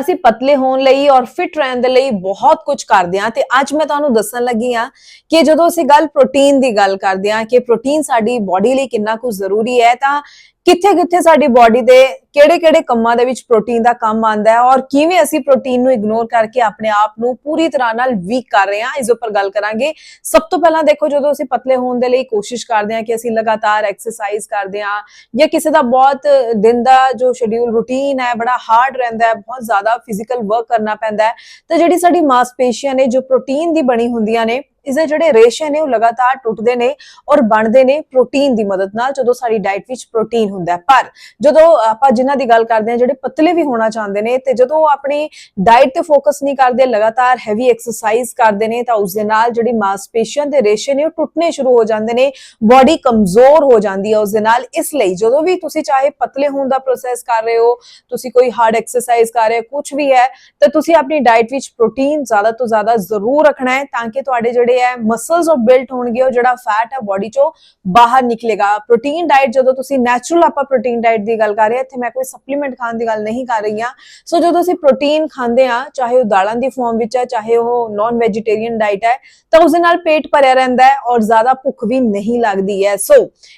ਅਸੀਂ ਪਤਲੇ ਹੋਣ ਲਈ ਔਰ ਫਿਟ ਰਹਿਣ ਦੇ ਲਈ ਬਹੁਤ ਕੁਝ ਕਰਦੇ ਹਾਂ ਤੇ ਅੱਜ ਮੈਂ ਤੁਹਾਨੂੰ ਦੱਸਣ ਲੱਗੀ ਹਾਂ ਕਿ ਜਦੋਂ ਅਸੀਂ ਗੱਲ ਪ੍ਰੋਟੀਨ ਦੀ ਗੱਲ ਕਰਦੇ ਹਾਂ ਕਿ ਪ੍ਰੋਟੀਨ ਸਾਡੀ ਬਾਡੀ ਲਈ ਕਿੰਨਾ ਕੁ ਜ਼ਰੂਰੀ ਹੈ ਤਾਂ ਕਿੱਥੇ ਕਿੱਥੇ ਸਾਡੀ ਬਾਡੀ ਦੇ ਕਿਹੜੇ ਕਿਹੜੇ ਕੰਮਾਂ ਦੇ ਵਿੱਚ ਪ੍ਰੋਟੀਨ ਦਾ ਕੰਮ ਆਂਦਾ ਹੈ ਔਰ ਕਿਵੇਂ ਅਸੀਂ ਪ੍ਰੋਟੀਨ ਨੂੰ ਇਗਨੋਰ ਕਰਕੇ ਆਪਣੇ ਆਪ ਨੂੰ ਪੂਰੀ ਤਰ੍ਹਾਂ ਨਾਲ ਵੀਕ ਕਰ ਰਹੇ ਹਾਂ, ਇਸ ਉੱਪਰ ਗੱਲ ਕਰਾਂਗੇ। ਸਭ ਤੋਂ ਪਹਿਲਾਂ ਦੇਖੋ, ਜਦੋਂ ਅਸੀਂ ਪਤਲੇ ਹੋਣ ਦੇ ਲਈ ਕੋਸ਼ਿਸ਼ ਕਰਦੇ ਹਾਂ ਕਿ ਅਸੀਂ ਲਗਾਤਾਰ ਐਕਸਰਸਾਈਜ਼ ਕਰਦੇ ਹਾਂ ਜਾਂ ਕਿਸੇ ਦਾ ਬਹੁਤ ਦਿਨ ਦਾ ਜੋ ਸ਼ਡਿਊਲ ਰੂਟੀਨ ਹੈ, ਬੜਾ ਹਾਰਡ ਰਹਿੰਦਾ ਹੈ, ਬਹੁਤ ਜ਼ਿਆਦਾ ਫਿਜ਼ੀਕਲ ਵਰਕ ਕਰਨਾ ਪੈਂਦਾ ਹੈ, ਤਾਂ ਜਿਹੜੀ ਸਾਡੀ ਮਾਸਪੇਸ਼ੀਆਂ ਨੇ ਜੋ ਪ੍ਰੋਟੀਨ ਦੀ ਬਣੀ ਹੁੰਦੀਆਂ ਨੇ ਇਸ ਦੇ ਜਿਹੜੇ ਰੇਸ਼ੇ ਨੇ ਉਹ ਲਗਾਤਾਰ ਟੁੱਟਦੇ ਨੇ ਔਰ ਬਣਦੇ ਨੇ ਪ੍ਰੋਟੀਨ ਦੀ ਮਦਦ ਨਾਲ, ਜਦੋਂ ਸਾਡੀ ਡਾਈਟ ਵਿੱਚ ਪ੍ਰੋਟੀਨ ਹੁੰਦਾ ਪਰ ਜਦੋਂ ਆਪਾਂ ਜਿਨ੍ਹਾਂ ਦੀ ਗੱਲ ਕਰਦੇ ਹਾਂ, ਜਿਹੜੇ ਪਤਲੇ ਵੀ ਹੋਣਾ ਚਾਹੁੰਦੇ ਨੇ ਤੇ ਜਦੋਂ ਉਹ ਆਪਣੀ ਡਾਈਟ ਤੇ ਫੋਕਸ ਨਹੀਂ ਕਰਦੇ, ਲਗਾਤਾਰ ਹੈਵੀ ਐਕਸਰਸਾਈਜ਼ ਕਰਦੇ ਨੇ, ਤਾਂ ਉਸ ਦੇ ਨਾਲ ਜਿਹੜੀ ਮਾਸਪੇਸ਼ੀਆਂ ਦੇ ਰੇਸ਼ੇ ਨੇ ਉਹ ਟੁੱਟਨੇ ਸ਼ੁਰੂ ਹੋ ਜਾਂਦੇ ਨੇ ਬਾਡੀ ਕਮਜ਼ੋਰ ਹੋ ਜਾਂਦੀ ਹੈ ਉਸ ਦੇ ਨਾਲ। ਇਸ ਲਈ ਜਦੋਂ ਵੀ ਤੁਸੀਂ ਚਾਹੇ ਪਤਲੇ ਹੋਣ ਦਾ ਪ੍ਰੋਸੈਸ ਕਰ ਰਹੇ ਹੋ, ਤੁਸੀਂ ਕੋਈ ਹਾਰਡ ਐਕਸਰਸਾਈਜ਼ ਕਰ ਰਹੇ ਹੋ ਕੁਝ ਵੀ ਹੈ, ਤਾਂ ਤੁਸੀਂ ਆਪਣੀ ਡਾਈਟ ਵਿੱਚ ਪ੍ਰੋਟੀਨ ਜ਼ਿਆਦਾ ਤੋਂ ਜ਼ਿਆਦਾ ਜ਼ਰੂਰ ਰੱਖਣਾ ਹੈ, ਤਾਂ ਕਿ ਤੁਹਾਡੇ ਜਿਹੜੇ ਹੈ ਮਸਲਸ ਉਹ ਬਿਲਟ ਹੋਣਗੇ, ਉਹ ਜਿਹੜਾ ਫੈਟ ਹੈ ਬਾਡੀ ਚੋਂ ਬਾਹਰ ਨਿਕਲੇਗਾ। ਪ੍ਰੋਟੀਨ ਡਾਈਟ ਜਦੋਂ ਤੁਸੀਂ ਨੈਚੁਰਲ ਆਪਾਂ ਪ੍ਰੋਟੀਨ ਡਾਈਟ ਦੀ ਗੱਲ ਕਰ ਰਹੇ ਹਾਂ ਇੱਥੇ ਮੈਂ ਕੋਈ ਸਪਲੀਮੈਂਟ ਖਾਣ ਦੀ ਗੱਲ ਨਹੀਂ ਕਰ ਰਹੀ ਹਾਂ। ਸੋ ਜਦੋਂ ਅਸੀਂ ਪ੍ਰੋਟੀਨ ਖਾਂਦੇ ਹਾਂ, ਚਾਹੇ ਉਹ ਦਾਲਾਂ ਦੀ ਫਾਰਮ ਵਿੱਚ ਹੈ, ਚਾਹੇ ਉਹ ਨਾਨ ਵੈਜੀਟੇਰੀਅਨ ਡਾਈਟ ਹੈ, ਤਾਂ ਉਸ ਦੇ ਨਾਲ ਪੇਟ ਭਰਿਆ ਰਹਿੰਦਾ ਹੈ ਔਰ ਜ਼ਿਆਦਾ ਭੁੱਖ ਵੀ ਨਹੀਂ ਲੱਗਦੀ ਹੈ। ਸੋ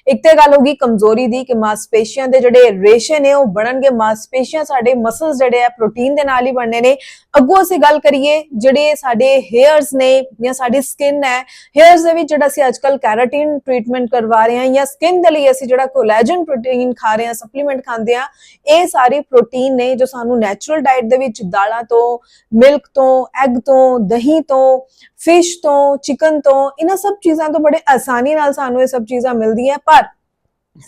ਇੱਕ ਤੇ ਗੱਲ ਹੋਗੀ ਕਮਜ਼ੋਰੀ ਦੀ ਕਿ ਮਾਸਪੇਸ਼ੀਆਂ ਦੇ ਜਿਹੜੇ ਰੇਸ਼ੇ ਨੇ, ਉਹ ਬਣਨਗੇ। ਮਾਸਪੇਸ਼ੀਆਂ ਸਾਡੇ ਮਸਲਸ ਜਿਹੜੇ ਆ ਪ੍ਰੋਟੀਨ ਦੇ ਨਾਲ ਹੀ ਬਣਨੇ ਨੇ। ਅੱਗੋਂ ਅਸੀਂ ਗੱਲ ਕਰੀਏ, ਜਿਹੜੇ ਸਾਡੇ ਹੇਅਰਸ ਨੇ ਜਾਂ ਸਾਡੀ ਸਕਿਨ ਹੈ। ਹੇਅਰਸ ਦੇ ਵਿੱਚ ਜਿਹੜਾ ਅਸੀਂ ਅੱਜਕੱਲ ਕੈਰਾਟਿਨ ਟ੍ਰੀਟਮੈਂਟ ਕਰਵਾ ਰਹੇ ਹਾਂ ਜਾਂ ਸਕਿਨ ਦੇ ਲਈ ਅਸੀਂ ਜਿਹੜਾ ਕੋਲੇਜਨ ਪ੍ਰੋਟੀਨ ਖਾ ਰਹੇ ਹਾਂ ਸਪਲੀਮੈਂਟ ਖਾਂਦੇ ਹਾਂ, ਇਹ ਸਾਰੇ ਪ੍ਰੋਟੀਨ ਨੇ ਜੋ ਸਾਨੂੰ ਨੈਚੁਰਲ ਡਾਈਟ ਦੇ ਵਿੱਚ ਦਾਲਾਂ ਤੋਂ ਮਿਲਕ ਤੋਂ ਐਗ ਤੋਂ, ਦਹੀਂ ਤੋਂ ਫਿਸ਼ ਤੋਂ ਚਿਕਨ ਤੋਂ, ਇਹਨਾਂ ਸਭ ਚੀਜ਼ਾਂ ਤੋਂ ਬੜੇ ਆਸਾਨੀ ਨਾਲ ਸਾਨੂੰ ਇਹ ਸਭ ਚੀਜ਼ਾਂ ਮਿਲਦੀਆਂ। ਪਰ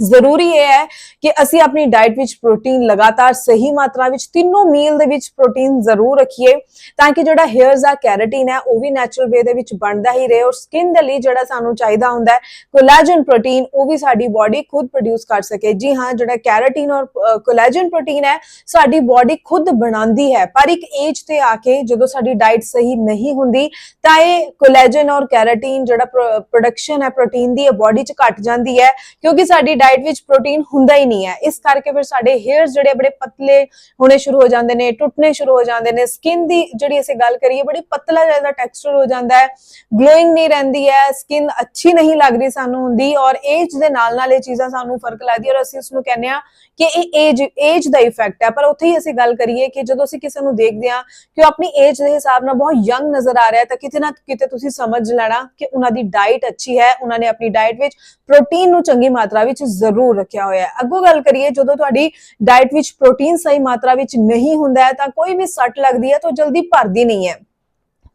ਜ਼ਰੂਰੀ ਇਹ ਹੈ ਕਿ ਅਸੀਂ ਆਪਣੀ ਡਾਈਟ ਵਿੱਚ ਪ੍ਰੋਟੀਨ ਲਗਾਤਾਰ ਸਹੀ ਮਾਤਰਾ ਵਿੱਚ ਤਿੰਨੋਂ ਮੀਲ ਦੇ ਵਿੱਚ ਪ੍ਰੋਟੀਨ ਜ਼ਰੂਰ ਰੱਖੀਏ ਤਾਂ ਕਿ ਜਿਹੜਾ ਹੇਅਰਸ ਦਾ ਕੈਰਾਟਿਨ ਹੈ ਉਹ ਵੀ ਨੈਚੁਰਲ ਵੇ ਦੇ ਵਿੱਚ ਬਣਦਾ ਹੀ ਰਹੇ ਔਰ ਸਕਿਨ ਦੇ ਲਈ ਜਿਹੜਾ ਸਾਨੂੰ ਚਾਹੀਦਾ ਹੁੰਦਾ ਹੈ ਕੋਲੇਜਨ ਪ੍ਰੋਟੀਨ ਉਹ ਵੀ ਸਾਡੀ ਬਾਡੀ ਖੁਦ ਪ੍ਰੋਡਿਊਸ ਕਰ ਸਕੇ। ਜੀ ਹਾਂ, ਜਿਹੜਾ ਕੈਰਾਟਿਨ ਔਰ ਕੋਲੇਜਨ ਪ੍ਰੋਟੀਨ ਹੈ, ਸਾਡੀ ਬਾਡੀ ਖੁਦ ਬਣਾਉਂਦੀ ਹੈ। ਪਰ ਇੱਕ ਏਜ ਤੇ ਆ ਕੇ ਜਦੋਂ ਸਾਡੀ ਡਾਈਟ ਸਹੀ ਨਹੀਂ ਹੁੰਦੀ, ਤਾਂ ਇਹ ਕੋਲੇਜਨ ਔਰ ਕੈਰਾਟਿਨ ਜਿਹੜਾ ਪ੍ਰੋਡਕਸ਼ਨ ਹੈ ਪ੍ਰੋਟੀਨ ਦੀ, ਇਹ ਬਾਡੀ 'ਚ ਘਟ ਜਾਂਦੀ ਹੈ ਕਿਉਂਕਿ ਸਾਡੀ ਡਾਈਟ ਵਿੱਚ ਪ੍ਰੋਟੀਨ ਹੁੰਦਾ ਹੀ ਨਹੀਂ ਹੈ। ਇਸ ਕਰਕੇ ਫਿਰ ਸਾਡੇ ਹੇਅਰਸ ਜਿਹੜੇ ਬੜੇ ਪਤਲੇ ਹੋਣੇ ਸ਼ੁਰੂ ਹੋ ਜਾਂਦੇ ਨੇ ਟੁੱਟਨੇ ਸ਼ੁਰੂ ਹੋ ਜਾਂਦੇ ਨੇ। ਸਕਿਨ ਦੀ ਜਿਹੜੀ ਅਸੀਂ ਗੱਲ ਕਰੀਏ, ਬੜੀ ਪਤਲਾ ਜਿਹਾ ਟੈਕਸਚਰ ਹੋ ਜਾਂਦਾ ਹੈ। ਗਲੋਇੰਗ ਨਹੀਂ ਰਹਿੰਦੀ ਹੈ ਸਕਿਨ ਅੱਛੀ ਨਹੀਂ ਲੱਗ ਰਹੀ ਸਾਨੂੰ ਹੁੰਦੀ ਔਰ ਏਜ ਦੇ ਨਾਲ ਨਾਲ ਇਹ ਚੀਜ਼ਾਂ ਸਾਨੂੰ ਫ਼ਰਕ ਲੱਗਦੀ ਔਰ ਅਸੀਂ ਉਸ ਨੂੰ ਕਹਿੰਦੇ ਆ ਕਿ ਇਹ ਏਜ ਏਜ ਦਾ ਇਫੈਕਟ ਹੈ। ਪਰ ਉੱਥੇ ਹੀ ਅਸੀਂ ਗੱਲ ਕਰੀਏ ਕਿ ਜਦੋਂ ਅਸੀਂ ਕਿਸੇ ਨੂੰ ਦੇਖਦੇ ਆ ਕਿ ਉਹ ਆਪਣੀ ਏਜ ਦੇ ਹਿਸਾਬ ਨਾਲ ਬਹੁਤ ਯੰਗ ਨਜ਼ਰ ਆ ਰਿਹਾ ਹੈ, ਤਾਂ ਕਿਤੇ ਨਾ ਕਿਤੇ ਤੁਸੀਂ ਸਮਝ ਲੈਣਾ ਕਿ ਉਹਨਾਂ ਦੀ ਡਾਈਟ ਅੱਛੀ ਹੈ। ਉਹਨਾਂ ਨੇ ਆਪਣੀ ਡਾਈਟ ਵਿੱਚ ਪ੍ਰੋਟੀਨ ਨੂੰ ਚੰਗੀ ਮਾਤਰਾ ਵਿੱਚ ਜ਼ਰੂਰ ਰੱਖਿਆ ਹੋਇਆ ਹੈ। ਅੱਗੋਂ ਗੱਲ ਕਰੀਏ, ਜਦੋਂ ਤੁਹਾਡੀ ਡਾਈਟ ਵਿੱਚ ਪ੍ਰੋਟੀਨ ਸਹੀ ਮਾਤਰਾ ਵਿੱਚ ਨਹੀਂ ਹੁੰਦਾ ਹੈ, ਤਾਂ ਕੋਈ ਵੀ ਸੱਟ ਲੱਗਦੀ ਹੈ ਤਾਂ ਉਹ ਜਲਦੀ ਭਰਦੀ ਨਹੀਂ ਹੈ।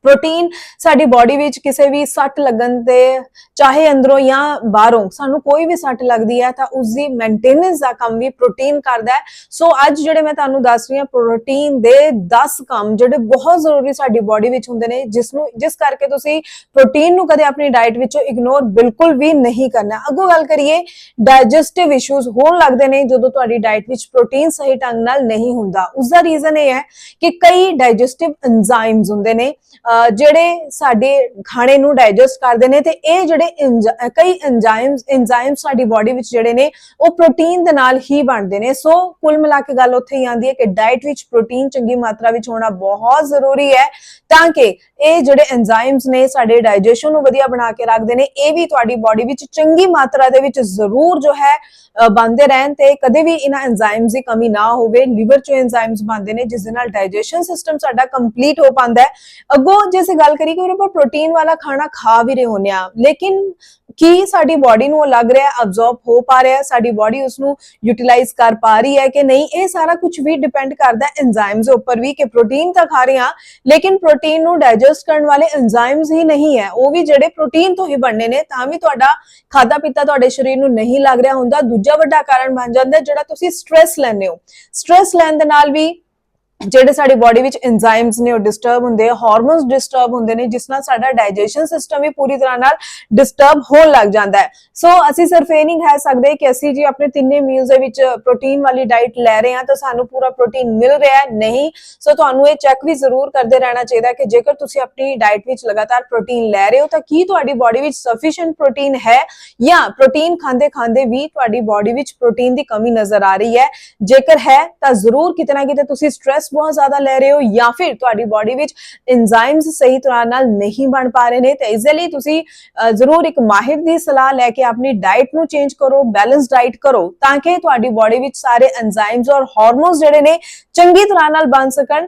ਪ੍ਰੋਟੀਨ ਸਾਡੀ ਬਾਡੀ ਵਿੱਚ ਕਿਸੇ ਵੀ ਸੱਟ ਲੱਗਣ ਤੇ, ਚਾਹੇ ਅੰਦਰੋਂ ਜਾਂ ਬਾਹਰੋਂ, ਸਾਨੂੰ ਕੋਈ ਵੀ ਸੱਟ ਲੱਗਦੀ ਹੈ ਤਾਂ ਉਸ ਦੀ ਮੇਨਟੇਨੈਂਸ ਦਾ ਕੰਮ ਵੀ ਪ੍ਰੋਟੀਨ ਕਰਦਾ ਹੈ। ਸੋ ਅੱਜ ਜਿਹੜੇ ਮੈਂ ਤੁਹਾਨੂੰ ਦੱਸ ਰਹੀ ਹਾਂ ਪ੍ਰੋਟੀਨ ਦੇ 10 ਕੰਮ ਜਿਹੜੇ ਬਹੁਤ ਜ਼ਰੂਰੀ ਸਾਡੀ ਬਾਡੀ ਵਿੱਚ ਹੁੰਦੇ ਨੇ ਜਿਸ ਨੂੰ ਜਿਸ ਕਰਕੇ ਤੁਸੀਂ ਪ੍ਰੋਟੀਨ ਨੂੰ ਕਦੇ ਆਪਣੀ ਡਾਈਟ ਵਿੱਚੋਂ ਇਗਨੋਰ ਬਿਲਕੁਲ ਵੀ ਨਹੀਂ ਕਰਨਾ। ਅੱਗੋਂ ਗੱਲ ਕਰੀਏ ਡਾਈਜੈਸਟਿਵ ਇਸ਼ੂਜ਼ ਹੋਣ ਲੱਗਦੇ ਨੇ ਜਦੋਂ ਤੁਹਾਡੀ ਡਾਈਟ ਵਿੱਚ ਪ੍ਰੋਟੀਨ ਸਹੀ ਢੰਗ ਨਾਲ ਨਹੀਂ ਹੁੰਦਾ। ਉਸ ਦਾ ਰੀਜ਼ਨ ਇਹ ਹੈ ਕਿ ਕਈ ਡਾਈਜੈਸਟਿਵ ਐਂਜ਼ਾਈਮਸ ਹੁੰਦੇ ਨੇ ਜਿਹੜੇ ਸਾਡੇ ਖਾਣੇ ਨੂੰ ਡਾਈਜੈਸਟ ਕਰਦੇ ਨੇ ਤੇ ਇਹ ਜਿਹੜੇ ਐਂਜ਼- ਕਈ ਐਂਜ਼ਾਈਮਸ ਐਂਜ਼ਾਈਮਸ ਸਾਡੀ ਬਾਡੀ ਵਿੱਚ ਜਿਹੜੇ ਨੇ, ਉਹ ਪ੍ਰੋਟੀਨ ਦੇ ਨਾਲ ਹੀ ਬਣਦੇ ਨੇ। ਸੋ ਕੁੱਲ ਮਿਲਾ ਕੇ ਗੱਲ ਉੱਥੇ ਹੀ ਆਉਂਦੀ ਹੈ ਕਿ ਡਾਈਟ ਵਿੱਚ ਪ੍ਰੋਟੀਨ ਚੰਗੀ ਮਾਤਰਾ ਵਿੱਚ ਹੋਣਾ ਬਹੁਤ ਜ਼ਰੂਰੀ ਹੈ, ਤਾਂ ਕਿ ਇਹ ਜਿਹੜੇ ਐਂਜ਼ਾਈਮਸ ਨੇ ਸਾਡੇ ਡਾਈਜੈਸ਼ਨ ਨੂੰ ਵਧੀਆ ਬਣਾ ਕੇ ਰੱਖਦੇ ਨੇ, ਇਹ ਵੀ ਤੁਹਾਡੀ ਬਾਡੀ ਵਿੱਚ ਚੰਗੀ ਮਾਤਰਾ ਦੇ ਵਿੱਚ ਜ਼ਰੂਰ ਜੋ ਹੈ, ਅਹ, ਬਣਦੇ ਰਹਿਣ ਤੇ ਕਦੇ ਵੀ ਇਹਨਾਂ ਐਂਜ਼ਾਈਮਸ ਦੀ ਕਮੀ ਨਾ ਹੋਵੇ। ਲੀਵਰ ਚੋਂ ਐਂਜ਼ਾਈਮਸ ਬਣਦੇ ਨੇ, ਜਿਸ ਦੇ ਨਾਲ ਡਾਈਜੈਸ਼ਨ ਸਿਸਟਮ ਸਾਡਾ ਕੰਪਲੀਟ ਹੋ ਪਾਉਂਦਾ ਹੈ। ਅੱਗੋਂ ਜੇ ਅਸੀਂ ਗੱਲ ਕਰੀਏ ਕਿ ਆਪਾਂ ਪ੍ਰੋਟੀਨ ਵਾਲਾ ਖਾਣਾ ਖਾ ਵੀ ਰਹੇ ਹੁੰਦੇ ਆ ਲੇਕਿਨ ਕੀ ਸਾਡੀ ਬਾਡੀ ਨੂੰ ਉਹ ਲੱਗ ਰਿਹਾ ਹੈ ਅਬਜ਼ਰਬ ਹੋ ਪਾ ਰਿਹਾ ਹੈ ਸਾਡੀ ਬਾਡੀ ਉਸ ਨੂੰ ਯੂਟਿਲਾਈਜ਼ ਕਰ ਪਾ ਰਹੀ ਹੈ ਕਿ ਨਹੀਂ, ਇਹ ਸਾਰਾ ਕੁਝ ਵੀ ਡਿਪੈਂਡ ਕਰਦਾ ਹੈ ਐਂਜ਼ਾਈਮਸ ਦੇ ਉੱਪਰ ਵੀ ਕਿ ਪ੍ਰੋਟੀਨ ਤਾਂ ਖਾ ਰਹੇ ਹਾਂ ਲੇਕਿਨ ਪ੍ਰੋਟੀਨ ਨੂੰ ਡਾਈਜੈਸਟ ਕਰਨ ਵਾਲੇ ਐਂਜ਼ਾਈਮਸ ਹੀ ਨਹੀਂ ਹੈ। ਉਹ ਵੀ ਜਿਹੜੇ ਪ੍ਰੋਟੀਨ ਤੋਂ ਹੀ ਬਣਨੇ ਨੇ, ਤਾਂ ਵੀ ਤੁਹਾਡਾ ਖਾਦਾ ਪੀਤਾ ਤੁਹਾਡੇ ਸਰੀਰ ਨੂੰ ਨਹੀਂ ਲੱਗ ਰਿਹਾ ਹੁੰਦਾ। ਦੂਜਾ ਵੱਡਾ ਕਾਰਨ ਬਣ ਜਾਂਦਾ ਜਿਹੜਾ ਤੁਸੀਂ ਸਟ्रेस ਲੈਂਦੇ ਹੋ। ਸਟ्रेस ਲੈਣ ਦੇ ਨਾਲ ਵੀ ਜਿਹੜੇ ਸਾਡੀ ਬਾਡੀ ਵਿੱਚ ਐਂਜ਼ਾਈਮਸ ਨੇ, ਉਹ ਡਿਸਟਰਬ ਹੁੰਦੇ ਆ ਹਾਰਮੋਨਸ ਡਿਸਟਰਬ ਹੁੰਦੇ ਨੇ, ਜਿਸ ਨਾਲ ਸਾਡਾ ਡਾਈਜੈਸ਼ਨ ਸਿਸਟਮ ਵੀ ਪੂਰੀ ਤਰ੍ਹਾਂ ਨਾਲ ਡਿਸਟਰਬ ਹੋਣ ਲੱਗ ਜਾਂਦਾ ਹੈ। ਸੋ ਅਸੀਂ ਸਿਰਫ ਇਹ ਨਹੀਂ ਕਹਿ ਸਕਦੇ ਕਿ ਅਸੀਂ ਜੀ ਆਪਣੇ ਤਿੰਨੇ ਮੀਲਸ ਦੇ ਵਿੱਚ ਪ੍ਰੋਟੀਨ ਵਾਲੀ ਡਾਈਟ ਲੈ ਰਹੇ ਹਾਂ, ਤਾਂ ਸਾਨੂੰ ਪੂਰਾ ਪ੍ਰੋਟੀਨ ਮਿਲ ਰਿਹਾ ਹੈ, ਨਹੀਂ। ਸੋ ਤੁਹਾਨੂੰ ਇਹ ਚੈੱਕ ਵੀ ਜ਼ਰੂਰ ਕਰਦੇ ਰਹਿਣਾ ਚਾਹੀਦਾ ਕਿ ਜੇਕਰ ਤੁਸੀਂ ਆਪਣੀ ਡਾਈਟ ਵਿੱਚ ਲਗਾਤਾਰ ਪ੍ਰੋਟੀਨ ਲੈ ਰਹੇ ਹੋ, ਤਾਂ ਕੀ ਤੁਹਾਡੀ ਬਾਡੀ ਵਿੱਚ ਸਫੀਸ਼ੀਐਂਟ ਪ੍ਰੋਟੀਨ ਹੈ? ਜਾਂ ਪ੍ਰੋਟੀਨ ਖਾਂਦੇ ਖਾਂਦੇ ਵੀ ਤੁਹਾਡੀ ਬਾਡੀ ਵਿੱਚ ਪ੍ਰੋਟੀਨ ਦੀ ਕਮੀ ਨਜ਼ਰ ਆ ਰਹੀ ਹੈ? ਜੇਕਰ ਹੈ, ਤਾਂ ਜ਼ਰੂਰ ਕਿਤੇ ਨਾ ਕਿਤੇ ਤੁਸੀਂ ਸਟ्रेस ਬਹੁਤ ਜ਼ਿਆਦਾ ਲੈ ਰਹੇ ਹੋ ਜਾਂ ਫਿਰ ਤੁਹਾਡੀ ਬਾਡੀ ਵਿੱਚ ਐਂਜ਼ਾਈਮਸ ਸਹੀ ਤਰ੍ਹਾਂ ਨਾਲ ਨਹੀਂ ਬਣ ਪਾ ਰਹੇ ਨੇ, ਤੇ ਇਸ ਲਈ ਤੁਸੀਂ ਜ਼ਰੂਰ ਇੱਕ ਮਾਹਿਰ ਦੀ ਸਲਾਹ ਲੈ ਕੇ ਆਪਣੀ ਡਾਈਟ ਨੂੰ ਚੇਂਜ ਕਰੋ ਬੈਲੈਂਸ ਡਾਈਟ ਕਰੋ, ਤਾਂ ਕਿ ਤੁਹਾਡੀ ਬਾਡੀ ਵਿੱਚ ਸਾਰੇ ਐਂਜ਼ਾਈਮਸ ਔਰ ਹਾਰਮੋਨਸ ਜਿਹੜੇ ਨੇ ਚੰਗੀ ਤਰ੍ਹਾਂ ਨਾਲ ਬਣ ਸਕਣ।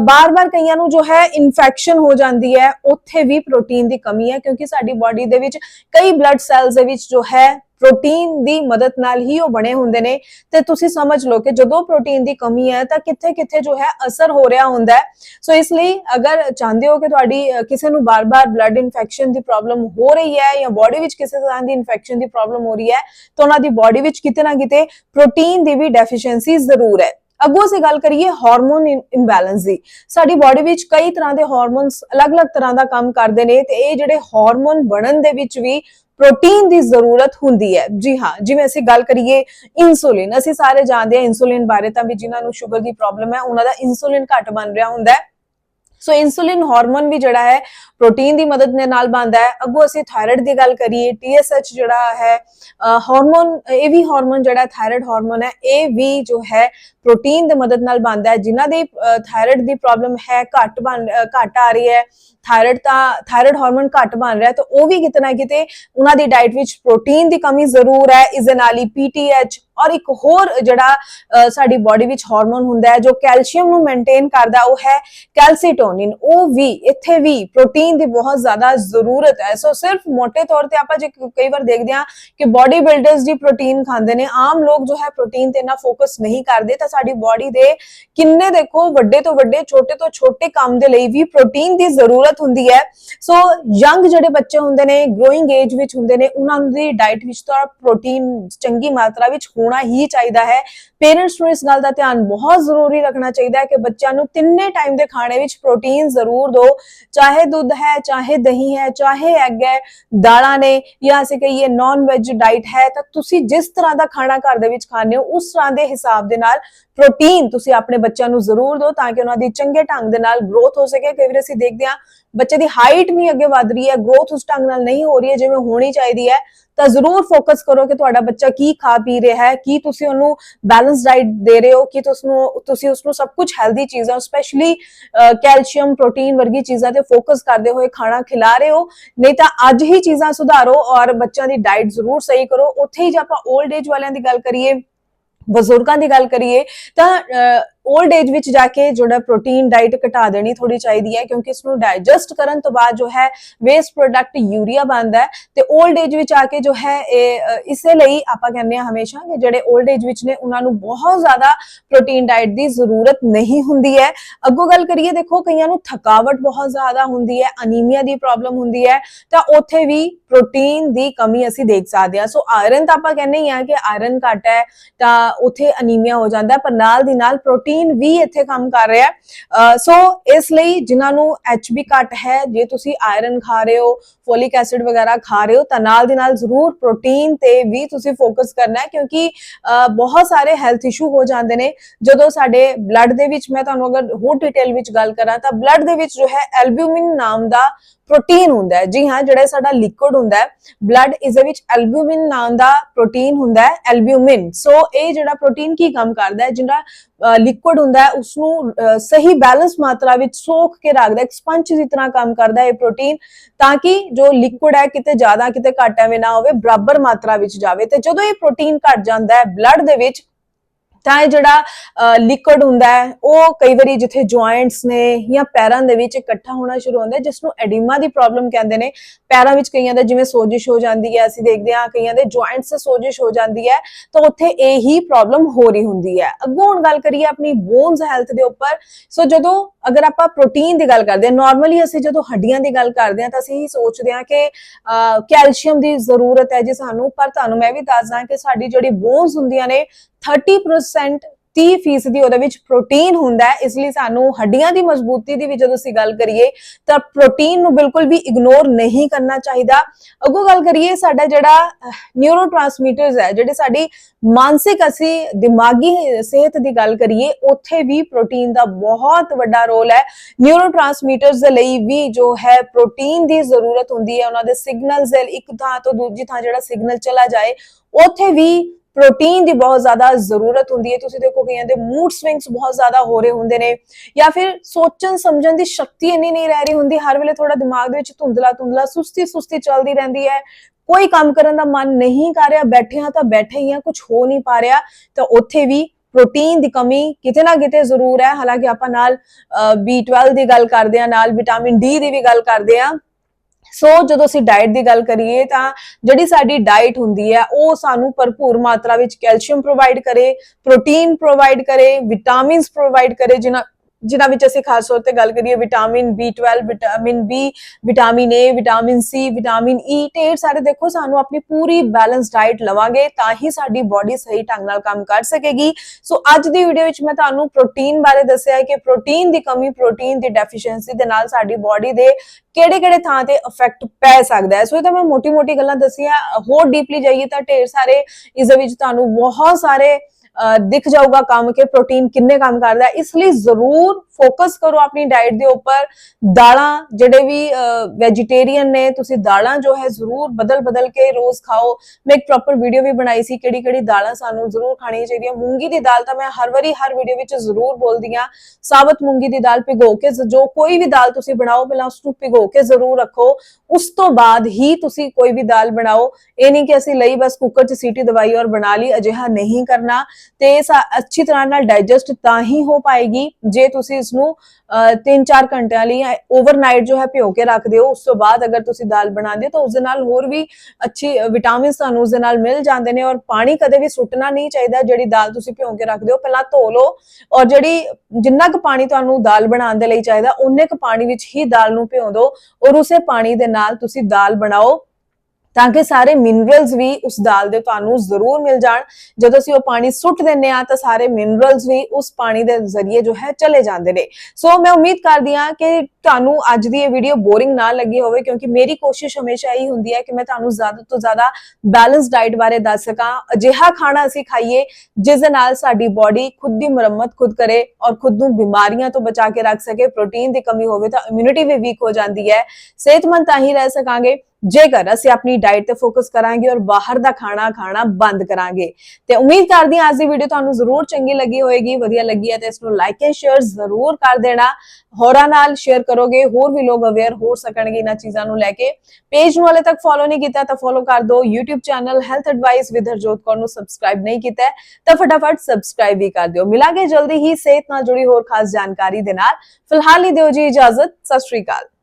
ਬਾਰ-ਬਾਰ ਕਈਆਂ ਨੂੰ ਜੋ ਹੈ ਇਨਫੈਕਸ਼ਨ ਹੋ ਜਾਂਦੀ ਹੈ, ਉੱਥੇ ਵੀ ਪ੍ਰੋਟੀਨ ਦੀ ਕਮੀ ਹੈ, ਕਿਉਂਕਿ ਸਾਡੀ ਬਾਡੀ ਦੇ ਵਿੱਚ ਕਈ ਬਲੱਡ ਸੈਲਸ ਦੇ ਵਿੱਚ ਜੋ ਹੈ ਪ੍ਰੋਟੀਨ ਦੀ ਮਦਦ ਨਾਲ ਹੀ ਉਹ ਬਣੇ ਹੁੰਦੇ ਨੇ। ਤੇ ਤੁਸੀਂ ਸਮਝ ਲਓ ਕਿ ਜਦੋਂ ਪ੍ਰੋਟੀਨ ਦੀ ਕਮੀ ਹੈ, ਤਾਂ ਕਿੱਥੇ-ਕਿੱਥੇ ਜੋ ਹੈ ਅਸਰ ਹੋ ਰਿਹਾ ਹੁੰਦਾ ਹੈ। ਸੋ ਇਸ ਲਈ ਅਗਰ ਚਾਹੁੰਦੇ ਹੋ ਕਿ ਤੁਹਾਡੀ ਕਿਸੇ ਨੂੰ ਬਾਰ-ਬਾਰ ਬਲੱਡ ਇਨਫੈਕਸ਼ਨ ਦੀ ਪ੍ਰੋਬਲਮ ਹੋ ਰਹੀ ਹੈ ਜਾਂ ਬਾਡੀ ਵਿੱਚ ਕਿਸੇ ਤਰ੍ਹਾਂ ਦੀ ਇਨਫੈਕਸ਼ਨ ਦੀ ਪ੍ਰੋਬਲਮ ਹੋ ਰਹੀ ਹੈ, ਤਾਂ ਉਹਨਾਂ ਦੀ ਬਾਡੀ ਵਿੱਚ ਕਿਤੇ ਨਾ ਕਿਤੇ ਪ੍ਰੋਟੀਨ ਦੀ ਵੀ ਡੈਫੀਸ਼ੀਐਂਸੀ ਜ਼ਰੂਰ ਹੈ। ਅੱਗੋਂ ਅਸੀਂ ਗੱਲ ਕਰੀਏ ਹਾਰਮੋਨ ਇੰਬੈਲੈਂਸ ਦੀ। ਸਾਡੀ ਬਾਡੀ ਵਿੱਚ ਕਈ ਤਰ੍ਹਾਂ ਦੇ ਹਾਰਮੋਨਸ ਅਲੱਗ-ਅਲੱਗ ਤਰ੍ਹਾਂ ਦਾ ਕੰਮ ਕਰਦੇ ਨੇ ਤੇ ਇਹ ਜਿਹੜੇ ਹਾਰਮੋਨ ਬਣਨ ਦੇ ਵਿੱਚ ਵੀ ਪ੍ਰੋਟੀਨ ਦੀ ਜ਼ਰੂਰਤ ਹੁੰਦੀ ਹੈ। ਜੀ ਹਾਂ, ਜਿਵੇਂ ਅਸੀਂ ਗੱਲ ਕਰੀਏ ਇਨਸੂਲਿਨ ਅਸੀਂ ਸਾਰੇ ਜਾਣਦੇ ਹਾਂ ਇਨਸੂਲਿਨ ਬਾਰੇ ਤਾਂ ਵੀ ਜਿਨ੍ਹਾਂ ਨੂੰ ਸ਼ੂਗਰ ਦੀ ਪ੍ਰੋਬਲਮ ਹੈ, ਉਹਨਾਂ ਦਾ ਇਨਸੂਲਿਨ ਘੱਟ ਬਣ ਰਿਹਾ ਹੁੰਦਾ ਹੈ। ਸੋ ਇਨਸੂਲਿਨ ਹਾਰਮੋਨ ਵੀ ਜਿਹੜਾ ਹੈ ਪ੍ਰੋਟੀਨ ਦੀ ਮਦਦ ਦੇ ਨਾਲ ਬਣਦਾ ਹੈ। ਅੱਗੋਂ ਅਸੀਂ ਥਾਇਰਾਇਡ ਦੀ ਗੱਲ ਕਰੀਏ TSH ਜਿਹੜਾ ਹੈ ਹਾਰਮੋਨ ਇਹ ਵੀ ਹਾਰਮੋਨ ਜਿਹੜਾ ਥਾਇਰਾਇਡ ਹਾਰਮੋਨ ਹੈ ਇਹ ਵੀ ਜੋ ਹੈ ਪ੍ਰੋਟੀਨ ਦੀ ਮਦਦ ਨਾਲ ਬਣਦਾ ਹੈ। ਜਿਨ੍ਹਾਂ ਦੀ ਥਾਇਰਾਇਡ ਦੀ ਪ੍ਰੋਬਲਮ ਹੈ ਘੱਟ ਬਣ ਅ, ਘੱਟ ਆ ਰਹੀ ਹੈ ਥਾਇਰਾਇਡ ਤਾਂ ਥਾਇਰਾਇਡ ਹਾਰਮੋਨ ਘੱਟ ਬਣ ਰਿਹਾ ਤਾਂ ਉਹ ਵੀ ਕਿਤੇ ਨਾ ਕਿਤੇ ਉਹਨਾਂ ਦੀ ਡਾਈਟ ਵਿੱਚ ਪ੍ਰੋਟੀਨ ਦੀ ਕਮੀ ਜ਼ਰੂਰ ਹੈ। ਇਸ ਦੇ ਨਾਲ ਹੀ PTH ਔਰ ਇੱਕ ਹੋਰ ਜਿਹੜਾ ਸਾਡੀ ਬਾਡੀ ਵਿੱਚ ਹਾਰਮੋਨ ਹੁੰਦਾ ਹੈ ਜੋ ਕੈਲਸ਼ੀਅਮ ਨੂੰ ਮੇਨਟੇਨ ਕਰਦਾ ਉਹ ਹੈ ਕੈਲਸੀਟੋਨਿਨ ਉਹ ਵੀ, ਇੱਥੇ ਵੀ ਪ੍ਰੋਟੀਨ ਦੀ ਬਹੁਤ ਜ਼ਿਆਦਾ ਜ਼ਰੂਰਤ ਹੈ। ਸੋ ਸਿਰਫ ਮੋٹے ਤੌਰ ਤੇ ਆਪਾਂ ਜੇ ਕਈ ਵਾਰ ਦੇਖਦੇ ਹਾਂ ਕਿ ਬਾਡੀ ਬਿਲਡਰਸ ਦੀ ਪ੍ਰੋਟੀਨ ਖਾਂਦੇ ਨੇ, ਆਮ ਲੋਕ ਜੋ ਹੈ ਪ੍ਰੋਟੀਨ ਤੇ ਇੰਨਾ ਫੋਕਸ ਨਹੀਂ ਕਰਦੇ, ਤਾਂ ਸਾਡੀ ਬਾਡੀ ਦੇ ਕਿੰਨੇ ਦੇਖੋ ਵੱਡੇ ਤੋਂ ਵੱਡੇ, ਛੋਟੇ ਤੋਂ ਛੋਟੇ ਕੰਮ ਦੇ ਲਈ ਵੀ ਪ੍ਰੋਟੀਨ ਦੀ ਜ਼ਰੂਰਤ ਹੁੰਦੀ ਹੈ। ਸੋ ਯੰਗ ਜਿਹੜੇ ਬੱਚੇ ਹੁੰਦੇ ਨੇ ਗਰੋਇੰਗ ਏਜ ਵਿੱਚ ਹੁੰਦੇ ਨੇ, ਉਹਨਾਂ ਦੀ ਡਾਈਟ ਵਿੱਚ ਤਾਂ ਪ੍ਰੋਟੀਨ ਚੰਗੀ ਮਾਤਰਾ ਵਿੱਚ ਹੋਣਾ ਹੀ ਚਾਹੀਦਾ ਹੈ। ਪੇਰੈਂਟਸ ਨੂੰ ਇਸ ਗੱਲ ਦਾ ਧਿਆਨ ਬਹੁਤ ਜ਼ਰੂਰੀ ਰੱਖਣਾ ਚਾਹੀਦਾ ਹੈ ਕਿ ਬੱਚਿਆਂ ਨੂੰ ਤਿੰਨੇ ਟਾਈਮ ਦੇ ਖਾਣੇ ਵਿੱਚ ਪ੍ਰੋਟੀਨ ਜ਼ਰੂਰ ਦਿਓ ਚਾਹੇ ਦੁੱਧ ਹੈ, ਚਾਹੇ ਦਹੀਂ ਹੈ, ਚਾਹੇ ਐਗ ਹੈ, ਦਾਲਾਂ ਨੇ ਜਾਂ ਅਸੀਂ ਕਹੀਏ ਨਾਨ ਵੈਜ ਡਾਈਟ ਹੈ, ਤਾਂ ਤੁਸੀਂ ਜਿਸ ਤਰ੍ਹਾਂ ਦਾ ਖਾਣਾ ਘਰ ਦੇ ਵਿੱਚ ਖਾਂਦੇ ਹੋ, ਉਸ ਤਰ੍ਹਾਂ ਦੇ ਹਿਸਾਬ ਦੇ ਨਾਲ ਪ੍ਰੋਟੀਨ ਤੁਸੀਂ ਆਪਣੇ ਬੱਚਿਆਂ ਨੂੰ ਜ਼ਰੂਰ ਦਿਓ ਤਾਂ ਕਿ ਉਹਨਾਂ ਦੀ ਚੰਗੇ ਢੰਗ ਦੇ ਨਾਲ ਗਰੋਥ ਹੋ ਸਕੇ। ਕਈ ਵਾਰ ਅਸੀਂ ਦੇਖਦੇ ਹਾਂ ਬੱਚੇ ਦੀ ਹਾਈਟ ਨਹੀਂ ਅੱਗੇ ਵਧ ਰਹੀ ਹੈ ਗਰੋਥ ਉਸ ਢੰਗ ਨਾਲ ਨਹੀਂ ਹੋ ਰਹੀ ਹੈ, ਜਿਵੇਂ ਹੋਣੀ ਚਾਹੀਦੀ ਹੈ, ਤਾਂ ਜ਼ਰੂਰ ਫੋਕਸ ਕਰੋ ਕਿ ਤੁਹਾਡਾ ਬੱਚਾ ਕੀ ਖਾ ਪੀ ਰਿਹਾ ਹੈ, ਕੀ ਤੁਸੀਂ ਉਹਨੂੰ ਬੈਲੈਂਸ ਡਾਈਟ ਦੇ ਰਹੇ ਹੋ, ਕਿ ਤੁਸੀਂ ਉਸਨੂੰ ਤੁਸੀਂ ਉਸਨੂੰ ਸਭ ਕੁਝ ਹੈਲਦੀ ਚੀਜ਼ਾਂ ਸਪੈਸ਼ਲੀ ਕੈਲਸ਼ੀਅਮ ਪ੍ਰੋਟੀਨ ਵਰਗੀ ਚੀਜ਼ਾਂ ਤੇ ਫੋਕਸ ਕਰਦੇ ਹੋਏ ਖਾਣਾ ਖਿਲਾ ਰਹੇ ਹੋ, ਨਹੀਂ ਤਾਂ ਅੱਜ ਹੀ ਚੀਜ਼ਾਂ ਸੁਧਾਰੋ ਔਰ ਬੱਚਿਆਂ ਦੀ ਡਾਈਟ ਜ਼ਰੂਰ ਸਹੀ ਕਰੋ। ਉੱਥੇ ਹੀ ਜੇ ਆਪਾਂ 올ਡ ਏਜ ਵਾਲਿਆਂ ਦੀ ਗੱਲ ਕਰੀਏ, ਬਜ਼ੁਰਗਾਂ ਦੀ ਗੱਲ ਕਰੀਏ, ਤਾਂ 올ਡ ਏਜ ਵਿੱਚ ਜਾ ਕੇ ਜਿਹੜਾ ਪ੍ਰੋਟੀਨ ਡਾਈਟ ਘਟਾ ਦੇਣੀ ਥੋੜੀ ਚਾਹੀਦੀ ਹੈ ਕਿਉਂਕਿ ਇਸ ਨੂੰ ਡਾਈਜੈਸਟ ਕਰਨ ਤੋਂ ਬਾਅਦ ਜੋ ਹੈ ਵੇਸਟ ਪ੍ਰੋਡਕਟ ਯੂਰੀਆ ਬਣਦਾ ਹੈ ਤੇ 올ਡ ਏਜ ਵਿੱਚ ਆ ਕੇ ਜੋ ਹੈ ਇਹ ਇਸੇ ਲਈ ਆਪਾਂ ਕਹਿੰਦੇ ਆ ਹਮੇਸ਼ਾ ਕਿ ਜਿਹੜੇ 올ਡ ਏਜ ਵਿੱਚ ਨੇ ਉਹਨਾਂ ਨੂੰ ਬਹੁਤ ਜ਼ਿਆਦਾ ਪ੍ਰੋਟੀਨ ਡਾਈਟ ਦੀ ਜ਼ਰੂਰਤ ਨਹੀਂ ਹੁੰਦੀ ਹੈ। ਅੱਗੋਂ ਗੱਲ ਕਰੀਏ ਦੇਖੋ ਕਈਆਂ ਨੂੰ ਥਕਾਵਟ ਬਹੁਤ ਜ਼ਿਆਦਾ ਹੁੰਦੀ ਹੈ ਅਨੀਮੀਆ ਦੀ ਪ੍ਰੋਬਲਮ ਹੁੰਦੀ ਹੈ, ਤਾਂ ਉੱਥੇ ਵੀ ਪ੍ਰੋਟੀਨ ਦੀ ਕਮੀ ਅਸੀਂ ਦੇਖ ਸਕਦੇ ਆ ਸੋ ਆਇਰਨ ਤਾਂ ਆਪਾਂ ਕਹਿੰਦੇ ਹੀ ਆ ਕਿ ਆਇਰਨ ਘਟ ਹੈ ਤਾਂ ਉੱਥੇ ਅਨੀਮੀਆ ਹੋ ਜਾਂਦਾ ਪਰ ਨਾਲ ਦੀ ਨਾਲ ਪ੍ਰੋਟੀਨ ਵੀ ਇੱਥੇ ਕੰਮ ਕਰ ਰਿਹਾ ਹੈ। ਸੋ ਇਸ ਲਈ ਜਿਨ੍ਹਾਂ ਨੂੰ ਐਚਬੀ ਘੱਟ ਹੈ, ਜੇ ਤੁਸੀਂ ਆਇਰਨ ਖਾ ਰਹੇ ਹੋ ਫੋਲਿਕ ਐਸਿਡ ਵਗੈਰਾ ਖਾ ਰਹੇ ਹੋ, ਤਾਂ ਨਾਲ ਦੀ ਨਾਲ ਜ਼ਰੂਰ ਪ੍ਰੋਟੀਨ ਤੇ ਵੀ ਤੁਸੀਂ ਫੋਕਸ ਕਰਨਾ ਹੈ, ਕਿਉਂਕਿ ਬਹੁਤ ਸਾਰੇ ਹੈਲਥ ਇਸ਼ੂ ਹੋ ਜਾਂਦੇ ਨੇ। ਜਦੋਂ ਸਾਡੇ ਬਲੱਡ ਦੇ ਵਿੱਚ, ਮੈਂ ਤੁਹਾਨੂੰ ਅਗਰ ਹੋਰ ਡਿਟੇਲ ਵਿੱਚ ਗੱਲ ਕਰਾਂ, ਤਾਂ ਬਲੱਡ ਦੇ ਵਿੱਚ ਜੋ ਹੈ ਐਲਬੂਮਿਨ ਨਾਮ ਦਾ ਪ੍ਰੋਟੀਨ ਹੁੰਦਾ ਹੈ। ਜੀ ਹਾਂ, ਜਿਹੜਾ ਸਾਡਾ ਲਿਕੁਇਡ ਹੁੰਦਾ ਹੈ ਬਲੱਡ ਇਸ ਦੇ ਵਿੱਚ ਐਲਬੂਮਿਨ ਨਾਮ ਦਾ ਪ੍ਰੋਟੀਨ ਹੁੰਦਾ ਹੈ ਐਲਬੂਮਿਨ ਸੋ ਇਹ ਜਿਹੜਾ ਪ੍ਰੋਟੀਨ ਕੀ ਕੰਮ ਕਰਦਾ ਹੈ ਜਿਹੜਾ ਲਿਕੁਇਡ ਹੁੰਦਾ ਹੈ ਉਸ ਨੂੰ ਸਹੀ ਬੈਲੈਂਸ ਮਾਤਰਾ ਵਿੱਚ ਸੋਖ ਕੇ ਰੱਖਦਾ ਹੈ ਸਪੰਜ ਦੀ ਤਰ੍ਹਾਂ ਕੰਮ ਕਰਦਾ ਹੈ ਇਹ ਪ੍ਰੋਟੀਨ ਤਾਂ ਕਿ ਜੋ ਲਿਕੁਇਡ ਹੈ, ਕਿਤੇ ਜ਼ਿਆਦਾ, ਕਿਤੇ ਘੱਟ ਐਵੇਂ ਨਾ ਹੋਵੇ, ਬਰਾਬਰ ਮਾਤਰਾ ਵਿੱਚ ਜਾਵੇ। ਤੇ ਜਦੋਂ ਇਹ ਪ੍ਰੋਟੀਨ ਘਟ ਜਾਂਦਾ ਹੈ ਬਲੱਡ ਦੇ ਵਿੱਚ ਤਾਂ ਇਹ ਜਿਹੜਾ ਲਿਕੁਇਡ ਹੁੰਦਾ ਹੈ, ਉਹ ਕਈ ਵਾਰੀ ਜਿੱਥੇ ਜੁਆਇੰਟਸ ਨੇ ਜਾਂ ਪੈਰਾਂ ਦੇ ਵਿੱਚ ਇਕੱਠਾ ਹੋਣਾ ਸ਼ੁਰੂ ਹੁੰਦਾ ਹੈ ਜਿਸ ਨੂੰ ਐਡੀਮਾ ਦੀ ਪ੍ਰੋਬਲਮ ਕਹਿੰਦੇ ਨੇ। ਪੈਰਾਂ ਵਿੱਚ ਕਈਆਂ ਦਾ ਜਿਵੇਂ ਸੋਜਿਸ਼ ਹੋ ਜਾਂਦੀ ਹੈ, ਅਸੀਂ ਦੇਖਦੇ ਹਾਂ ਕਈਆਂ ਦੇ ਜੁਆਇੰਟਸ 'ਤੇ ਸੋਜਿਸ਼ ਹੋ ਜਾਂਦੀ ਹੈ, ਤਾਂ ਉੱਥੇ ਇਹੀ ਪ੍ਰੋਬਲਮ ਹੋ ਰਹੀ ਹੁੰਦੀ ਹੈ। ਅੱਗੋਂ ਹੁਣ ਗੱਲ ਕਰੀਏ ਆਪਣੀ ਬੋਨਸ ਹੈਲਥ ਦੇ ਉੱਪਰ, ਸੋ ਜਦੋਂ ਅਗਰ ਆਪਾਂ ਪ੍ਰੋਟੀਨ ਦੀ ਗੱਲ ਕਰਦੇ ਹਾਂ ਨਾਰਮਲੀ ਅਸੀਂ ਜਦੋਂ ਹੱਡੀਆਂ ਦੀ ਗੱਲ ਕਰਦੇ ਹਾਂ, ਤਾਂ ਅਸੀਂ ਇਹ ਸੋਚਦੇ ਹਾਂ ਕਿ ਕੈਲਸ਼ੀਅਮ ਦੀ ਜ਼ਰੂਰਤ ਹੈ ਜੀ ਸਾਨੂੰ। ਪਰ ਤੁਹਾਨੂੰ ਮੈਂ ਵੀ ਦੱਸਦਾ ਕਿ ਸਾਡੀ ਜਿਹੜੀ ਬੋਨਸ ਹੁੰਦੀਆਂ ਨੇ 30% 30% ਉਹਦੇ ਵਿੱਚ ਪ੍ਰੋਟੀਨ ਹੁੰਦਾ ਹੈ, ਇਸ ਲਈ ਸਾਨੂੰ ਹੱਡੀਆਂ ਦੀ ਮਜ਼ਬੂਤੀ ਦੀ ਵੀ ਜਦੋਂ ਅਸੀਂ ਗੱਲ ਕਰੀਏ, ਤਾਂ ਪ੍ਰੋਟੀਨ ਨੂੰ ਬਿਲਕੁਲ ਵੀ ਇਗਨੋਰ ਨਹੀਂ ਕਰਨਾ ਚਾਹੀਦਾ। ਅੱਗੋਂ ਗੱਲ ਕਰੀਏ, ਸਾਡਾ ਜਿਹੜਾ ਨਿਊਰੋਟ੍ਰਾਂਸਮੀਟਰਸ ਹੈ, ਜਿਹੜੇ ਸਾਡੀ ਮਾਨਸਿਕ ਅਸੀਂ ਦਿਮਾਗੀ ਸਿਹਤ ਦੀ ਗੱਲ ਕਰੀਏ, ਉੱਥੇ ਵੀ ਪ੍ਰੋਟੀਨ ਦਾ ਬਹੁਤ ਵੱਡਾ ਰੋਲ ਹੈ। ਨਿਊਰੋਟ੍ਰਾਂਸਮੀਟਰਸ ਦੇ ਲਈ ਵੀ ਜੋ ਹੈ ਪ੍ਰੋਟੀਨ ਦੀ ਜ਼ਰੂਰਤ ਹੁੰਦੀ ਹੈ, ਉਹਨਾਂ ਦੇ ਸਿਗਨਲਸ ਇੱਕ ਥਾਂ ਤੋਂ ਦੂਜੀ ਥਾਂ ਜਿਹੜਾ ਸਿਗਨਲ ਚਲਾ ਜਾਏ, ਉੱਥੇ ਵੀ ਪ੍ਰੋਟੀਨ ਦੀ ਬਹੁਤ ਜ਼ਿਆਦਾ ਜ਼ਰੂਰਤ ਹੁੰਦੀ ਹੈ। ਤੁਸੀਂ ਦੇਖੋ ਕਈਆਂ ਦੇ ਮੂਡ ਸਵਿੰਗਸ ਬਹੁਤ ਜ਼ਿਆਦਾ ਹੋ ਰਹੇ ਹੁੰਦੇ ਨੇ ਜਾਂ ਫਿਰ ਸੋਚਣ ਸਮਝਣ ਦੀ ਸ਼ਕਤੀ ਇੰਨੀ ਨਹੀਂ ਰਹਿ ਰਹੀ ਹੁੰਦੀ। ਹਰ ਵੇਲੇ ਥੋੜਾ ਦਿਮਾਗ ਦੇ ਵਿੱਚ ਧੁੰਦਲਾ ਧੁੰਦਲਾ ਸੁਸਤੀ ਸੁਸਤੀ ਚੱਲਦੀ ਰਹਿੰਦੀ ਹੈ। ਕੋਈ ਕੰਮ ਕਰਨ ਦਾ ਮਨ ਨਹੀਂ ਕਰ ਰਿਹਾ ਬੈਠੇ ਹਾਂ ਤਾਂ ਬੈਠੇ ਹੀ ਹਾਂ ਕੁਝ ਹੋ ਨਹੀਂ ਪਾ ਰਿਹਾ ਤਾਂ ਉੱਥੇ ਵੀ ਪ੍ਰੋਟੀਨ ਦੀ ਕਮੀ ਕਿਤੇ ਨਾ ਕਿਤੇ ਜ਼ਰੂਰ ਹੈ। ਹਾਲਾਂਕਿ ਆਪਾਂ ਨਾਲ ਅਹ, B12 ਦੀ ਗੱਲ ਕਰਦੇ ਆ ਨਾਲ ਵਿਟਾਮਿਨ ਡੀ ਦੀ ਵੀ ਗੱਲ ਕਰਦੇ ਆ ਸੋ ਜਦੋਂ ਅਸੀਂ ਡਾਈਟ ਦੀ ਗੱਲ ਕਰੀਏ ਤਾਂ ਜਿਹੜੀ ਸਾਡੀ ਡਾਈਟ ਹੁੰਦੀ ਹੈ, ਉਹ ਸਾਨੂੰ ਭਰਪੂਰ ਮਾਤਰਾ ਵਿੱਚ ਕੈਲਸ਼ੀਅਮ ਪ੍ਰੋਵਾਈਡ ਕਰੇ ਪ੍ਰੋਟੀਨ ਪ੍ਰੋਵਾਈਡ ਕਰੇ ਵਿਟਾਮਿਨਸ ਪ੍ਰੋਵਾਈਡ ਕਰੇ, ਜਿਨ੍ਹਾਂ ਜਿਨ੍ਹਾਂ ਵਿੱਚ ਅਸੀਂ ਖਾਸ ਤੌਰ ਤੇ ਗੱਲ ਕਰੀਏ vitamin B12, vitamin B, vitamin A, vitamin C, vitamin E ਢੇਰ ਸਾਰੇ ਦੇਖੋ ਸਾਨੂੰ ਆਪਣੀ ਪੂਰੀ ਬੈਲੈਂਸ ਡਾਈਟ ਲਵਾਂਗੇ ਤਾਂ ਹੀ ਸਾਡੀ ਬਾਡੀ ਸਹੀ ਢੰਗ ਨਾਲ ਕੰਮ ਕਰ ਸਕੇਗੀ। ਸੋ ਅੱਜ ਦੀ ਵੀਡੀਓ ਵਿੱਚ ਮੈਂ ਤੁਹਾਨੂੰ ਪ੍ਰੋਟੀਨ ਬਾਰੇ ਦੱਸਿਆ ਹੈ ਕਿ ਪ੍ਰੋਟੀਨ ਦੀ ਕਮੀ ਪ੍ਰੋਟੀਨ ਦੀ ਡੈਫੀਸ਼ੀਐਂਸੀ ਦੇ ਨਾਲ ਸਾਡੀ ਬਾਡੀ ਦੇ ਕਿਹੜੇ ਕਿਹੜੇ ਥਾਂ ਤੇ ਇਫੈਕਟ ਪੈ ਸਕਦਾ ਹੈ। ਸੋ ਇਹ ਤਾਂ ਮੈਂ ਮੋਟੀ ਮੋਟੀ ਗੱਲਾਂ ਦੱਸੀਆਂ। ਹੋਰ ਡੀਪਲੀ ਜਾਈਏ ਤਾਂ ਢੇਰ ਸਾਰੇ ਇਸ ਦੇ ਵਿੱਚ ਤੁਹਾਨੂੰ ਬਹੁਤ ਸਾਰੇ ਦਿਖ ਜਾਊਗਾ ਕੰਮ ਕਿ ਪ੍ਰੋਟੀਨ ਕਿੰਨੇ ਕੰਮ ਕਰਦਾ ਇਸ ਲਈ ਜ਼ਰੂਰ ਫੋਕਸ ਕਰੋ ਆਪਣੀ ਡਾਈਟ ਦੇ ਉੱਪਰ। ਦਾਲਾਂ ਜਿਹੜੇ ਵੀ ਵੈਜੀਟੇਰੀਅਨ ਨੇ, ਤੁਸੀਂ ਦਾਲਾਂ ਜੋ ਹੈ ਜ਼ਰੂਰ ਬਦਲ ਬਦਲ ਕੇ ਰੋਜ਼ ਖਾਓ। ਮੈਂ ਇੱਕ ਪ੍ਰੋਪਰ ਵੀਡੀਓ ਵੀ ਬਣਾਈ ਸੀ ਕਿਹੜੀ ਕਿਹੜੀ ਦਾਲਾਂ ਸਾਨੂੰ ਜ਼ਰੂਰ ਖਾਣੀਆਂ ਚਾਹੀਦੀਆਂ। ਮੂੰਗੀ ਦੀ ਦਾਲ ਤਾਂ ਮੈਂ ਹਰ ਵਾਰੀ ਹਰ ਵੀਡੀਓ ਵਿੱਚ ਜ਼ਰੂਰ ਬੋਲਦੀ ਆ ਸਾਬਤ ਮੂੰਗੀ ਦੀ ਦਾਲ ਭਿਗੋ ਕੇ ਜੋ ਕੋਈ ਵੀ ਦਾਲ ਤੁਸੀਂ ਬਣਾਓ, ਪਹਿਲਾਂ ਉਸ ਨੂੰ ਭਿਗੋ ਕੇ ਜ਼ਰੂਰ ਰੱਖੋ। ਉਸ ਤੋਂ ਬਾਅਦ ਹੀ ਤੁਸੀਂ ਕੋਈ ਵੀ ਦਾਲ ਬਣਾਓ। ਇਹ ਨਹੀਂ ਕਿ ਅਸੀਂ ਲਈ ਬਸ ਕੁੱਕਰ 'ਚ ਸੀਟੀ ਦਵਾਈ ਔਰ ਬਣਾ ਲਈ, ਅਜਿਹਾ ਨਹੀਂ ਕਰਨਾ। ਤੇ ਅੱਛੀ ਤਰ੍ਹਾਂ ਨਾਲ ਡਾਈਜੈਸਟ ਤਾਂ ਹੀ ਹੋ ਪਾਏਗੀ ਜੇ ਤੁਸੀਂ ਇਸ ਨੂੰ 3-4 ਘੰਟਿਆਂ ਲਈ ਓਵਰਨਾਈਟ ਜੋ ਹੈ ਭਿਓ ਕੇ ਰੱਖਦੇ ਹੋ ਉਸ ਤੋਂ ਬਾਅਦ ਅਗਰ ਤੁਸੀਂ ਦਾਲ ਬਣਾਉਂਦੇ ਹੋ ਤਾਂ ਉਸ ਦੇ ਨਾਲ ਹੋਰ ਵੀ ਅੱਛੀ ਵਿਟਾਮਿਨਸ ਤੁਹਾਨੂੰ ਉਸ ਦੇ ਨਾਲ ਮਿਲ ਜਾਂਦੇ ਨੇ ਔਰ ਪਾਣੀ ਕਦੇ ਵੀ ਸੁੱਟਣਾ ਨਹੀਂ ਚਾਹੀਦਾ, ਜਿਹੜੀ ਦਾਲ ਤੁਸੀਂ ਭਿਓ ਕੇ ਰੱਖਦੇ ਹੋ ਪਹਿਲਾਂ ਧੋ ਲਓ ਔਰ ਜਿਹੜੀ ਜਿੰਨਾ ਕੁ ਪਾਣੀ ਤੁਹਾਨੂੰ ਦਾਲ ਬਣਾਉਣ ਦੇ ਲਈ ਚਾਹੀਦਾ ਉਨੇ ਕੁ ਪਾਣੀ ਵਿੱਚ ਹੀ ਦਾਲ ਨੂੰ ਭਿਓ ਦਿਓ ਔਰ ਉਸੇ ਪਾਣੀ ਦੇ ਨਾਲ ਤੁਸੀਂ ਦਾਲ ਬਣਾਓ। ਤਾਂ ਕਿ ਸਾਰੇ ਮਿਨਰਲਸ ਵੀ ਉਸ ਦਾਲ ਦੇ ਤੁਹਾਨੂੰ ਜ਼ਰੂਰ ਮਿਲ ਜਾਣ। ਜਦੋਂ ਅਸੀਂ ਉਹ ਪਾਣੀ ਸੁੱਟ ਦਿੰਨੇ ਆ ਤਾਂ ਸਾਰੇ ਮਿਨਰਲਸ ਵੀ ਉਸ ਪਾਣੀ ਦੇ ਜ਼ਰੀਏ ਜੋ ਹੈ ਚਲੇ ਜਾਂਦੇ ਨੇ। ਸੋ ਮੈਂ ਉਮੀਦ ਕਰਦੀ ਆ ਕਿ ਤੁਹਾਨੂੰ ਅੱਜ ਦੀ ਇਹ ਵੀਡੀਓ ਬੋਰਿੰਗ ਨਾ ਲੱਗੀ ਹੋਵੇ, ਕਿਉਂਕਿ ਮੇਰੀ ਕੋਸ਼ਿਸ਼ ਹਮੇਸ਼ਾ ਇਹੀ ਹੁੰਦੀ ਹੈ ਕਿ ਮੈਂ ਤੁਹਾਨੂੰ ਜ਼ਿਆਦਾ ਤੋਂ ਜ਼ਿਆਦਾ ਬੈਲੈਂਸ ਡਾਈਟ ਬਾਰੇ ਦੱਸ ਸਕਾਂ। ਅਜਿਹਾ ਖਾਣਾ ਅਸੀਂ ਖਾਈਏ, ਜਿਸ ਦੇ ਨਾਲ ਸਾਡੀ ਬਾਡੀ ਖੁਦ ਦੀ ਮੁਰੰਮਤ ਖੁਦ ਕਰੇ ਔਰ ਖੁਦ ਨੂੰ ਬਿਮਾਰੀਆਂ ਤੋਂ ਬਚਾ ਕੇ ਰੱਖ ਸਕੇ। ਪ੍ਰੋਟੀਨ ਦੀ ਕਮੀ ਹੋਵੇ ਤਾਂ ਇਮਿਊਨਿਟੀ ਵੀ ਵੀਕ ਹੋ ਜਾਂਦੀ ਹੈ। ਸਿਹਤਮੰਦ ਤਾਂ ਹੀ ਰਹਿ ਸਕਾਂਗੇ। ਜੇਕਰ ਅਸੀਂ ਆਪਣੀ ਡਾਈਟ ਤੇ ਫੋਕਸ ਕਰਾਂਗੇ ਔਰ ਬਾਹਰ ਦਾ ਖਾਣਾ ਖਾਣਾ ਬੰਦ ਕਰਾਂਗੇ, ਤੇ ਉਮੀਦ ਕਰਦੀ ਹਾਂ ਅੱਜ ਦੀ ਵੀਡੀਓ ਤੁਹਾਨੂੰ ਜ਼ਰੂਰ ਚੰਗੀ ਲੱਗੀ ਹੋਵੇਗੀ ਵਧੀਆ ਲੱਗੀ ਹੈ ਤੇ ਇਸ ਨੂੰ ਲਾਈਕ ਐਂਡ ਸ਼ੇਅਰ ਜ਼ਰੂਰ ਕਰ ਦੇਣਾ। ਹੋਰਾਂ ਨਾਲ ਸ਼ੇਅਰ ਕਰੋਗੇ, ਹੋਰ ਵੀ ਲੋਕ ਅਵੇਅਰ ਹੋ ਸਕਣਗੇ ਇਹਨਾਂ ਚੀਜ਼ਾਂ ਨੂੰ ਲੈ ਕੇ। ਪੇਜ ਨੂੰ ਹਲੇ ਤੱਕ ਫੋਲੋ ਨਹੀਂ ਕੀਤਾ ਤਾਂ ਫੋਲੋ ਕਰ ਦਿਓ। YouTube channel health advice with Harjot Kaur ਨੂੰ ਸਬਸਕ੍ਰਾਈਬ ਨਹੀਂ ਕੀਤਾ ਤਾਂ ਫਟਾਫਟ ਸਬਸਕ੍ਰਾਈਬ ਵੀ ਕਰ ਦਿਓ। ਮਿਲਾਂਗੇ ਜਲਦੀ ਹੀ ਸਿਹਤ ਨਾਲ ਜੁੜੀ ਹੋਰ ਖਾਸ ਜਾਣਕਾਰੀ ਦੇ ਨਾਲ। ਫਿਲਹਾਲ ਹੀ ਦਿਓ ਜੀ ਇਜਾਜ਼ਤ। ਸਤਿ ਸ਼੍ਰੀ ਅਕਾਲ।